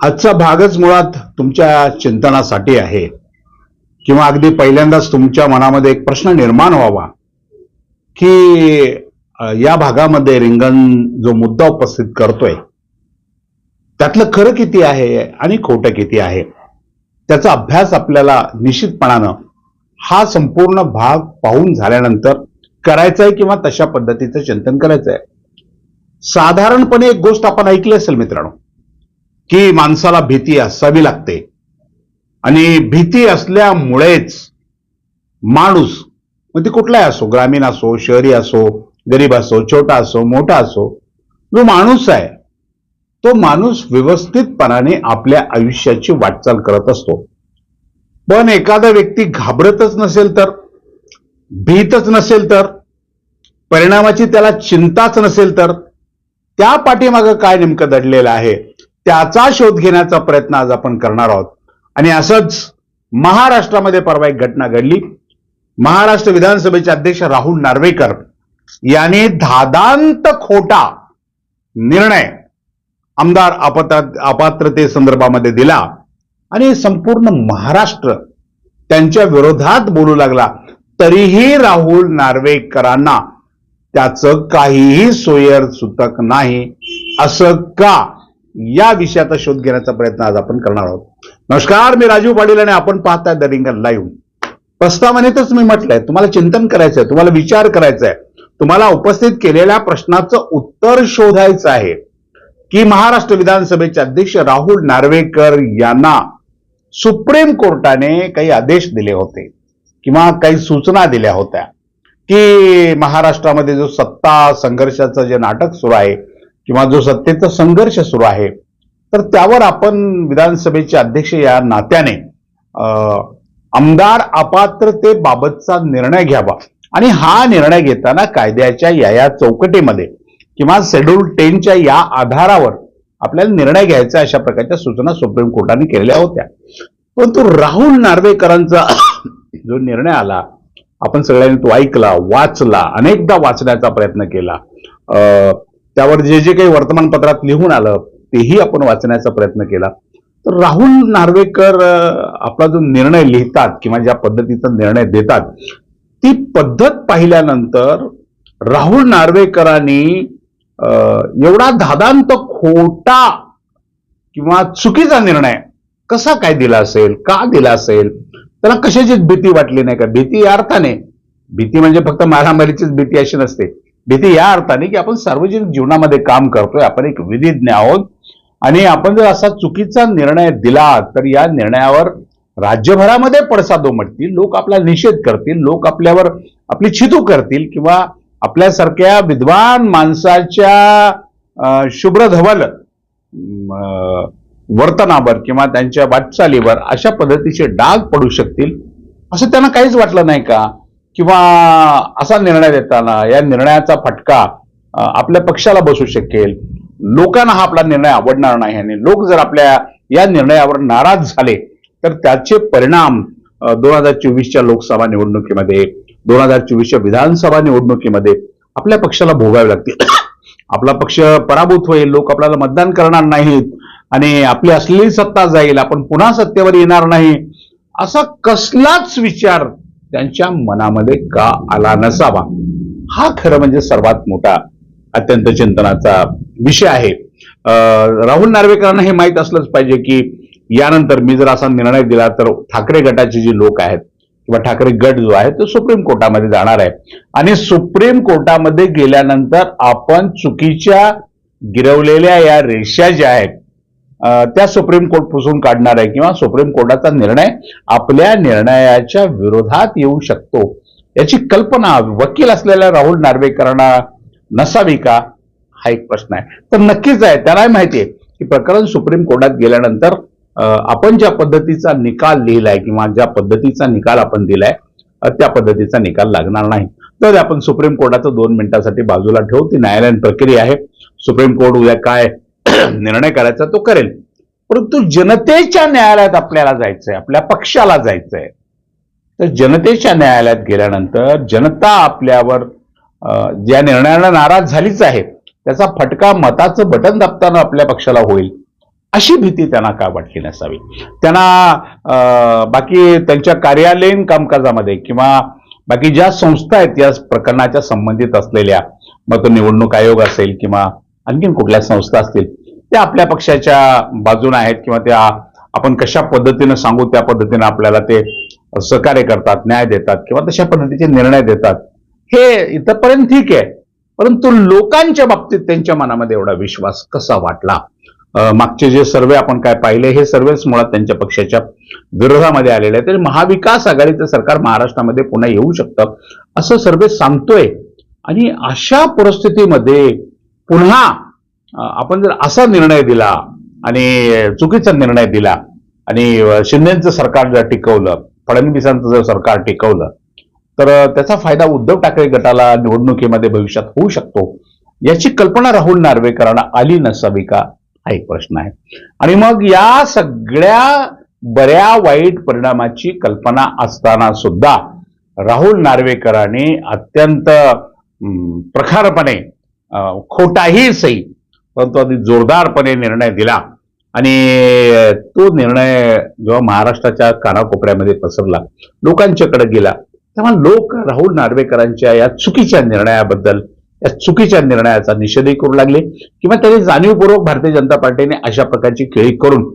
आजचा भागच मुळात तुमच्या चिंतनासाठी आहे. किंवा अगदी पहिल्यांदाच तुमच्या मनामध्ये एक प्रश्न निर्माण व्हावा. की या भागामध्ये रिंगण जो मुद्दा उपस्थित करतोय त्यातलं खरं किती आहे आणि खोटं किती आहे? त्याचा अभ्यास आपल्याला निश्चितपणानं हा संपूर्ण भाग पाहून झाल्यानंतर करायचा आहे किंवा तशा पद्धतीचं चिंतन करायचं आहे साधारणपणे एक गोष्ट आपण ऐकली असेल मित्रांनो. की माणसाला भीती असावी लागते. आणि भीती असल्यामुळेच माणूस मग ती कुठलाही असो ग्रामीण असो शहरी असो गरीब असो छोटा असो मोठा असो जो माणूस आहे तो माणूस व्यवस्थितपणाने आपल्या आयुष्याची वाटचाल करत असतो. पण एखादा व्यक्ती घाबरतच नसेल तर भीतच नसेल तर परिणामाची त्याला चिंताच नसेल तर त्या पाठीमागं काय नेमकं दडलेलं आहे? त्याचा शोध घेण्याचा प्रयत्न आज आपण करणार आहोत. आणि असंच महाराष्ट्रामध्ये परवा एक घटना घडली. महाराष्ट्र विधानसभेचे अध्यक्ष राहुल नार्वेकर यांनी धादांत खोटा निर्णय आमदार अपात्र अपात्रते संदर्भामध्ये दिला. आणि संपूर्ण महाराष्ट्र त्यांच्या विरोधात बोलू लागला. तरीही राहुल नार्वेकरांना त्याचं काहीही सोयर सुतक नाही. असं का? या विषयाचा शोध घेण्याचा प्रयत्न आज आपण करणार आहोत. नमस्कार मी राजीव पाटील आणि आपण पाहताय द रिंगल लाईव्ह. प्रस्तावनेतच मी म्हटलंय तुम्हाला चिंतन करायचंय तुम्हाला विचार करायचा आहे तुम्हाला उपस्थित केलेल्या प्रश्नाचं उत्तर शोधायचं आहे. की महाराष्ट्र विधानसभेचे अध्यक्ष राहुल नार्वेकर यांना सुप्रीम कोर्टाने काही आदेश दिले होते किंवा काही सूचना दिल्या होत्या. की महाराष्ट्रामध्ये जो सत्ता संघर्षाचं जे नाटक सुरू आहे किंवा जो सत्तेचा संघर्ष सुरू आहे तर त्यावर आपण विधानसभेचे अध्यक्ष या नात्याने अं, आमदार अपात्रतेबाबतचा निर्णय घ्यावा. आणि हा निर्णय घेताना कायद्याच्या या या चौकटीमध्ये किंवा शेड्यूल टेनच्या या आधारावर आपल्याला निर्णय घ्यायचा अशा प्रकारच्या सूचना सुप्रीम कोर्टाने केलेल्या होत्या. परंतु राहुल नार्वेकरांचा जो निर्णय आला आपण सगळ्यांनी तो ऐकला वाचला अनेकदा वाचण्याचा प्रयत्न केला. अं, त्यावर जे जे काही वर्तमानपत्रात लिहून आलं तेही आपण वाचण्याचा प्रयत्न केला. तर राहुल नार्वेकर आपला जो निर्णय लिहितात किंवा ज्या पद्धतीचा निर्णय देतात ती पद्धत पाहिल्यानंतर राहुल नार्वेकरांनी एवढा धादांत खोटा किंवा चुकीचा निर्णय कसा काय दिला असेल का दिला असेल त्याला कशाचीच भीती वाटली नाही का? भीती या अर्थाने भीती म्हणजे फक्त मारामारीचीच भीती अशी नसते. भीती या अर्थाने की आपण सार्वजनिक जीवनामध्ये काम करतोय आपण एक विधिज्ञ आहोत. आणि आपण जर असा चुकीचा निर्णय दिला तर या निर्णयावर राज्यभरामध्ये पडसाद उमटतील लोक आपला निषेध करतील लोक आपल्यावर आपली छितू करतील किंवा आपल्यासारख्या विद्वान माणसाच्या शुभ्रधवल शुभ्र धवल वर्तनावर किंवा त्यांच्या वाटचालीवर अशा पद्धतीचे डाग पडू शकतील असं त्यांना काहीच वाटलं नाही का? किंवा असा निर्णय देताना या निर्णयाचा फटका आपल्या पक्षाला बसू शकेल. लोकांना हा आपला निर्णय आवडणार नाही आणि लोक जर आपल्या या निर्णयावर नाराज झाले तर त्याचे परिणाम दोन हजार चोवीसच्या लोकसभा निवडणुकीमध्ये दोन हजार चोवीसच्या विधानसभा निवडणुकीमध्ये आपल्या पक्षाला भोगावे लागतील. आपला पक्ष पराभूत होईल लोक आपल्याला मतदान करणार नाहीत आणि आपली असलेली सत्ता जाईल आपण पुन्हा सत्तेवर येणार नाही. असा कसलाच विचार त्यांच्या मनामध्ये का आला नसावा? हा खरं म्हणजे सर्वात मोठा अत्यंत चिंतनाचा विषय आहे. राहुल नार्वेकरांना हे माहीत असलंच पाहिजे की यानंतर मी जर असा निर्णय दिला तर ठाकरे गटाचे जे लोक आहेत किंवा ठाकरे गट जो आहे तो सुप्रीम कोर्टामध्ये जाणार आहे. आणि सुप्रीम कोर्टामध्ये गेल्यानंतर आपण चुकीच्या गिरवलेल्या या रेषा ज्या आहेत त्या सुप्रीम कोर्ट पुसून काढणार आहे किंवा सुप्रीम कोर्टाचा निर्णय आपल्या निर्णयाच्या विरोधात येऊ शकतो. याची कल्पना वकील असलेल्या राहुल नार्वेकरांना नसावी का? हा एक प्रश्न आहे. तर नक्कीच आहे. त्यालाही माहिती आहे की प्रकरण सुप्रीम कोर्टात गेल्यानंतर आपण ज्या पद्धतीचा निकाल लिहिलाय किंवा ज्या पद्धतीचा निकाल आपण दिलाय त्या पद्धतीचा निकाल लागणार नाही. तर आपण सुप्रीम कोर्टाचं दोन मिनिटासाठी बाजूला ठेवू. ती न्यायालयीन प्रक्रिया आहे. सुप्रीम कोर्ट उद्या काय निर्णय करायचा तो करेल. परंतु जनतेच्या न्यायालयात आपल्याला जायचंय आपल्या पक्षाला जायचंय. तर जनतेच्या न्यायालयात गेल्यानंतर जनता आपल्यावर ज्या निर्णयाला नाराज झालीच आहे त्याचा फटका मताचं बटन दाबताना आपल्या पक्षाला होईल अशी भीती त्यांना का वाटली नसावी? त्यांना बाकी त्यांच्या कार्यालयीन कामकाजामध्ये किंवा बाकी ज्या संस्था आहेत या प्रकरणाच्या संबंधित असलेल्या मग तो निवडणूक आयोग असेल किंवा आणखीन कुठल्या संस्था असतील त्या आपल्या पक्षाच्या बाजूने आहेत किंवा त्या आपण कशा पद्धतीनं सांगू त्या पद्धतीनं आपल्याला ते सहकार्य करतात न्याय देतात किंवा तशा पद्धतीचे निर्णय देतात हे इथंपर्यंत ठीक आहे. परंतु लोकांच्या बाबतीत त्यांच्या मनामध्ये एवढा विश्वास कसा वाटला? मागचे जे सर्वे आपण काय पाहिले हे सर्वेच मुळात त्यांच्या पक्षाच्या विरोधामध्ये आलेले आहेत. तरी महाविकास आघाडीचं सरकार महाराष्ट्रामध्ये पुन्हा येऊ शकतं असं सर्वे सांगतोय. आणि अशा परिस्थितीमध्ये पुन्हा आपण जर असा निर्णय दिला आणि चुकीचा निर्णय दिला आणि शिंदेचं सरकार जर टिकवलं फडणवीसांचं जर सरकार टिकवलं तर त्याचा फायदा उद्धव ठाकरे गटाला निवडणुकीमध्ये भविष्यात होऊ शकतो याची कल्पना राहुल नार्वेकरांना आली नसावी का? हा एक प्रश्न आहे. आणि मग या सगळ्या बऱ्या वाईट परिणामाची कल्पना असताना सुद्धा राहुल नार्वेकरांनी अत्यंत प्रखारपणे खोटाही सही परंतु अगदी जोरदारपणे निर्णय दिला. आणि तो निर्णय जेव्हा महाराष्ट्राच्या कानाकोपऱ्यामध्ये पसरला लोकांच्याकडे गेला तेव्हा लोक राहुल नार्वेकरांच्या या चुकीच्या निर्णयाबद्दल या चुकीच्या निर्णयाचा निषेधही करू लागले किंवा त्यांनी जाणीवपूर्वक भारतीय जनता पार्टीने अशा प्रकारची खेळी करून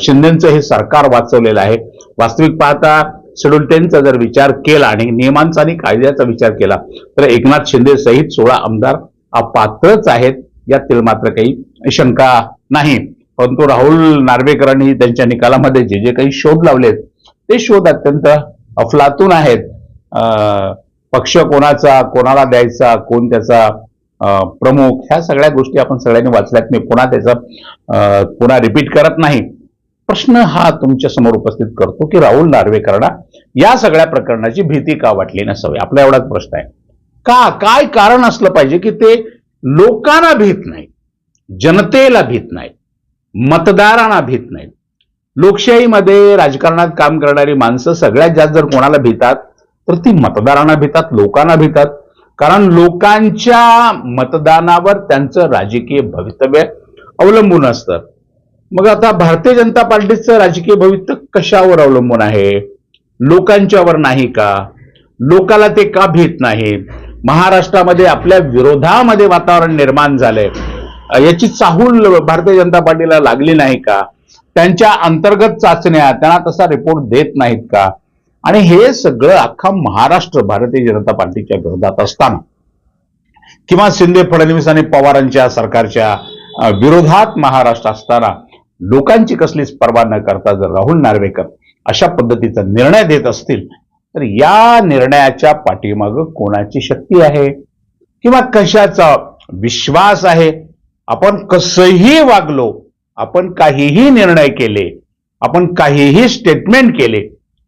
शिंदेचं हे सरकार वाचवलेलं आहे. वास्तविक पाहता शेड्यूल टेनचा जर विचार केला आणि नियमांचा आणि कायद्याचा विचार केला तर एकनाथ शिंदे सहित सोळा आमदार अपात्रच आहेत. यातील मात्र काही शंका नाही. परंतु राहुल नार्वेकरांनी त्यांच्या निकालामध्ये जे जे काही शोध लावलेत ते शोध अत्यंत अफलातून आहेत. पक्ष कोणाचा कोणाला द्यायचा कोण त्याचा प्रमुख ह्या सगळ्या गोष्टी आपण सगळ्यांनी वाचल्यात. मी पुन्हा त्याचा पुन्हा रिपीट करत नाही. प्रश्न हा तुमच्यासमोर उपस्थित करतो की राहुल नार्वेकरांना या सगळ्या प्रकरणाची भीती का वाटली नसावी? आपला एवढाच प्रश्न आहे. का? काय कारण असलं पाहिजे की ते लोकांना भीत नाही जनतेला भीत नाही मतदारांना भीत नाही. लोकशाहीमध्ये राजकारणात काम करणारी माणसं सगळ्यात जास्त जर कोणाला भीतात तर ती मतदारांना भीतात लोकांना भीतात. कारण लोकांच्या मतदानावर त्यांचं राजकीय भवितव्य अवलंबून असतं. मग आता भारतीय जनता पार्टीचं राजकीय भवितव्य कशावर अवलंबून आहे? लोकांच्यावर नाही का? लोकाला ते का भीत नाहीत? महाराष्ट्रामध्ये आपल्या विरोधामध्ये वातावरण निर्माण झालंय. याची चाहूल भारतीय जनता पार्टीला लागली नाही का? त्यांच्या अंतर्गत चाचण्या त्यांना तसा रिपोर्ट देत नाहीत का? आणि हे सगळं अख्खा महाराष्ट्र भारतीय जनता पार्टीच्या विरोधात असताना. किंवा शिंदे फडणवीस आणि पवारांच्या सरकारच्या विरोधात महाराष्ट्र असताना लोकांची कसलीच पर्वा न करता जर राहुल नार्वेकर अशा पद्धतीचा निर्णय देत असतील तर या निर्णयाच्या पाठीमाग कोणाची शक्ती आहे? किंवा कशाचा विश्वास आहे? आपण कसंही वागलो आपण काहीही निर्णय केले आपण काहीही स्टेटमेंट केले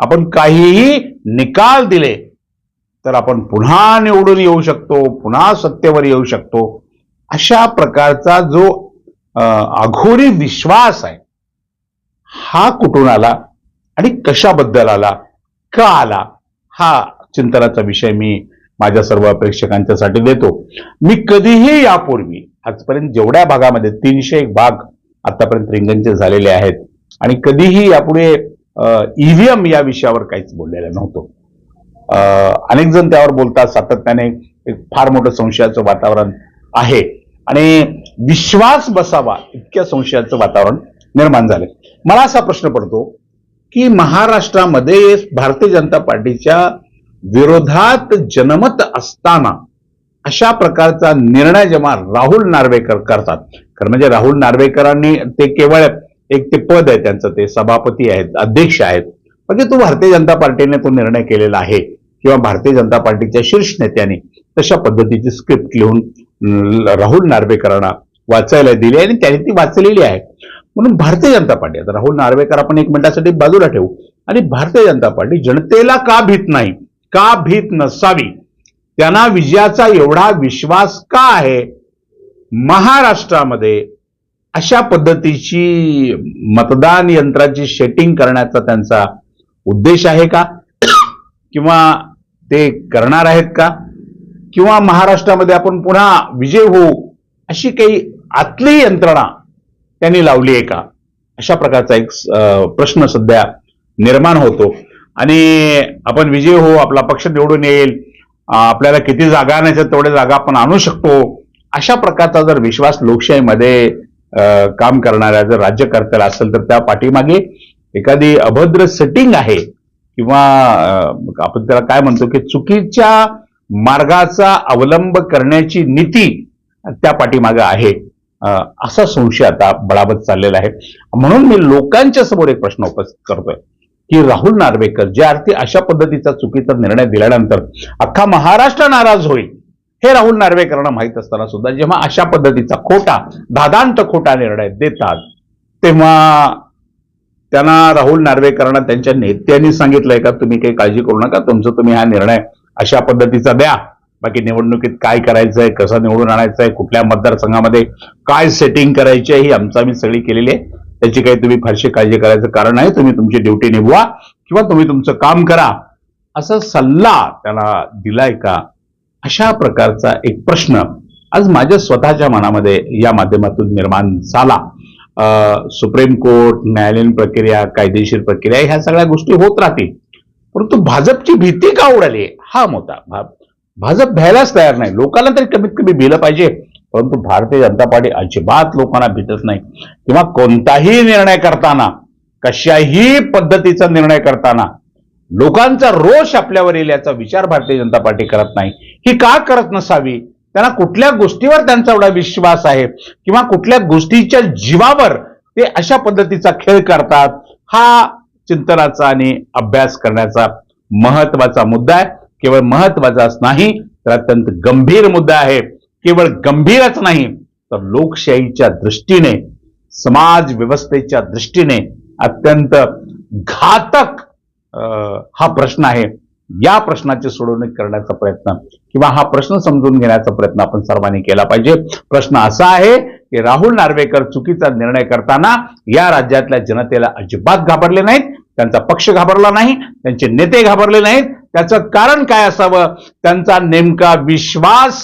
आपण काहीही निकाल दिले तर आपण पुन्हा निवडून येऊ शकतो पुन्हा सत्तेवर येऊ शकतो. अशा प्रकारचा जो अघोरी विश्वास आहे हा कुठून आला आणि कशाबद्दल आला? का आला? हा चिंतनाचा विषय मी माझ्या सर्व प्रेक्षकांच्यासाठी देतो. मी कधीही यापूर्वी आजपर्यंत जेवढ्या भागामध्ये तीनशे एक भाग आतापर्यंत रिंगणचे झालेले आहेत आणि कधीही यापुढे ईव्हीएम या विषयावर काहीच बोललेलं नव्हतो. अनेक जण त्यावर बोलतात सातत्याने एक फार मोठं संशयाचं वातावरण आहे आणि विश्वास बसावा इतक्या संशयाचं वातावरण निर्माण झालंय मला असा प्रश्न पडतो की महाराष्ट्रामध्ये भारतीय जनता पार्टीच्या विरोधात जनमत असताना अशा प्रकारचा निर्णय जेव्हा राहुल नार्वेकर करतात खरं म्हणजे राहुल नार्वेकरांनी ते केवळ एक ते पद आहे त्यांचं ते सभापती आहेत अध्यक्ष आहेत म्हणजे तो भारतीय जनता पार्टीने तो निर्णय केलेला आहे. किंवा भारतीय जनता पार्टीच्या शीर्ष नेत्यांनी तशा पद्धतीची स्क्रिप्ट लिहून राहुल नार्वेकरांना वाचायला दिली आणि त्यांनी ती वाचलेली आहे. म्हणून भारतीय जनता पार्टी. आता राहुल नार्वेकर आपण एक मिनिटासाठी बाजूला ठेवू. आणि भारतीय जनता पार्टी जनतेला का भीत नाही? का भीत नसावी? त्यांना विजयाचा एवढा विश्वास का आहे? महाराष्ट्रामध्ये अशा पद्धतीची मतदान यंत्राची सेटिंग करण्याचा त्यांचा उद्देश आहे का? किंवा ते करणार आहेत का? किंवा महाराष्ट्रामध्ये आपण पुन्हा विजय होऊ अशी काही आतली यंत्रणा त्यांनी लावली आहे का? अशा प्रकारचा एक प्रश्न सध्या निर्माण होतो. आणि आपण विजय हो आपला पक्ष निवडून येईल आपल्याला किती जागा आणायच्या तेवढ्या जागा आपण आणू शकतो. अशा प्रकारचा जर विश्वास लोकशाहीमध्ये काम करणाऱ्या जर राज्यकर्त्याला असेल तर त्या पाठीमागे एखादी अभद्र सेटिंग आहे. किंवा आपण त्याला काय म्हणतो की चुकीच्या मार्गाचा अवलंब करण्याची नीती त्या पाठीमागे आहे. असा संशय आता बळावत चाललेला आहे. म्हणून मी लोकांच्या समोर एक प्रश्न उपस्थित करतोय की राहुल नार्वेकर ज्या अर्थी अशा पद्धतीचा चुकीचा निर्णय दिल्यानंतर अख्खा महाराष्ट्र नाराज होईल हे राहुल नार्वेकरांना माहीत असताना सुद्धा जेव्हा अशा पद्धतीचा खोटा दादांत खोटा निर्णय देतात तेव्हा त्यांना राहुल नार्वेकरांना त्यांच्या नेत्यांनी सांगितलंय का तुम्ही काही काळजी करू नका तुमचं तुम्ही हा निर्णय अशा पद्धतीचा द्या. बाकी निवडणुकीत काय करायचंय कसं निवडून आणायचंय कुठल्या मतदारसंघामध्ये काय सेटिंग करायची आहे ही आमचं आम्ही सगळी केलेली आहे. त्याची काही तुम्ही फारशी काळजी करायचं कारण नाही तुम्ही तुमची ड्युटी निभवा किंवा तुम्ही तुमचं काम करा. असा सल्ला त्याला दिलाय का? अशा प्रकारचा एक प्रश्न आज माझ्या स्वतःच्या मनामध्ये या माध्यमातून निर्माण झाला. सुप्रीम कोर्ट न्यायालयीन प्रक्रिया कायदेशीर प्रक्रिया ह्या सगळ्या गोष्टी होत राहतील. परंतु भाजपची भीती का उडाली? हा मोठा भाजप भ्यायलाच तयार नाही. लोकांना तरी कमीत कमी भिलं पाहिजे. परंतु भारतीय जनता पार्टी अजिबात लोकांना भीतच नाही. किंवा कोणताही निर्णय करताना कशाही पद्धतीचा निर्णय करताना लोकांचा रोष आपल्यावर येईल याचा विचार भारतीय जनता पार्टी करत नाही. ही का करत नसावी? त्यांना कुठल्या गोष्टीवर त्यांचा एवढा विश्वास आहे? किंवा कुठल्या गोष्टीच्या जीवावर ते अशा पद्धतीचा खेळ करतात? हा चिंतनाचा आणि अभ्यास करण्याचा महत्त्वाचा मुद्दा आहे. केवळ महत्वाचाच नाही तर अत्यंत गंभीर मुद्दा आहे. केवळ गंभीरच नाही तर लोकशाहीच्या दृष्टीने समाज व्यवस्थेच्या दृष्टीने अत्यंत घातक हा प्रश्न आहे. या प्रश्नाची सोडवणूक करण्याचा प्रयत्न किंवा हा प्रश्न समजून घेण्याचा प्रयत्न आपण सर्वांनी केला पाहिजे. प्रश्न असा आहे की राहुल नार्वेकर चुकीचा निर्णय करताना या राज्यातल्या जनतेला अजिबात घाबरले नाहीत त्यांचा पक्ष घाबरला नाही त्यांचे नेते घाबरले नाहीत त्याचं कारण काय असावं? त्यांचा नेमका विश्वास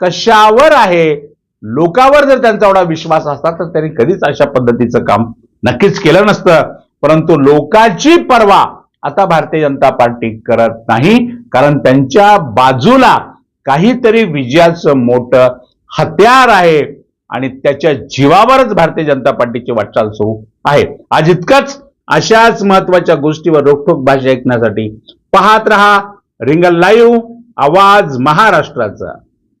कशावर आहे? लोकावर जर त्यांचा एवढा विश्वास असता तर त्यांनी कधीच अशा पद्धतीचं काम नक्कीच केलं नसतं. परंतु लोकांची पर्वा आता भारतीय जनता पार्टी करत नाही कारण त्यांच्या बाजूला काहीतरी विजयाचं मोठं हत्यार आहे आणि त्याच्या जीवावरच भारतीय जनता पार्टीची वाटचाल सुरू आहे. आज इतकंच. अशाच महत्त्वाच्या गोष्टीवर रोखोक भाषा ऐकण्यासाठी पाहत रहा. रिंगल लाईव्ह आवाज महाराष्ट्राचा.